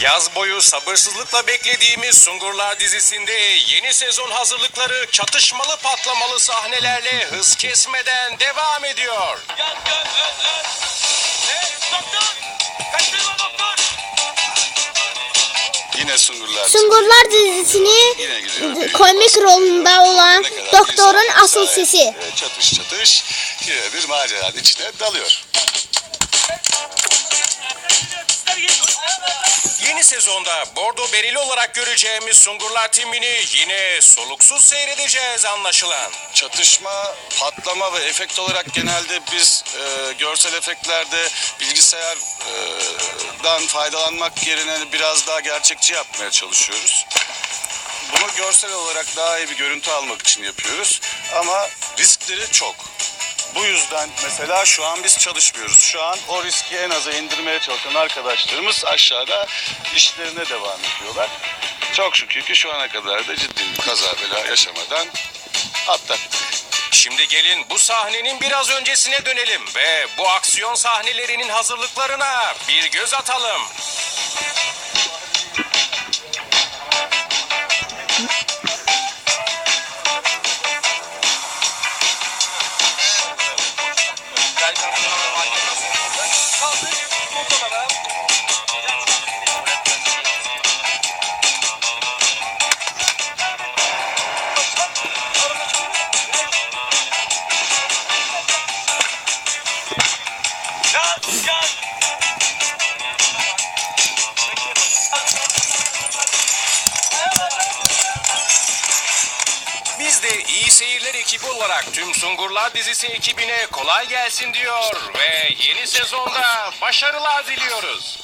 Yaz boyu sabırsızlıkla beklediğimiz Sungurlar dizisinde yeni sezon hazırlıkları çatışmalı patlamalı sahnelerle hız kesmeden devam ediyor. Yan yan ön ön. Ne? Doktor! Kaçırma doktor! Yine Sungurlar. Sungurlar dizisini Yine gidiyor. komik rolünde olan Ne kadar doktorun insan asıl sesi. e, Çatış çatış yine bir maceranın içine dalıyor. Yeni sezonda Bordo Berili olarak göreceğimiz Sungurlar timini yine soluksuz seyredeceğiz anlaşılan. Çatışma, patlama ve efekt olarak genelde biz e, görsel efektlerde bilgisayardan faydalanmak yerine biraz daha gerçekçi yapmaya çalışıyoruz. Bunu görsel olarak daha iyi bir görüntü almak için yapıyoruz ama riskleri çok. Bu yüzden mesela şu an biz çalışmıyoruz. Şu an o riski en aza indirmeye çalışan arkadaşlarımız aşağıda işlerine devam ediyorlar. Çok şükür ki şu ana kadar da ciddi bir kaza bela yaşamadan atlattık. Şimdi gelin bu sahnenin biraz öncesine dönelim ve bu aksiyon sahnelerinin hazırlıklarına bir göz atalım. Biz de iyi seyirler ekibi olarak tüm Sungurlar dizisi ekibine kolay gelsin diyor ve yeni sezonda başarılar diliyoruz.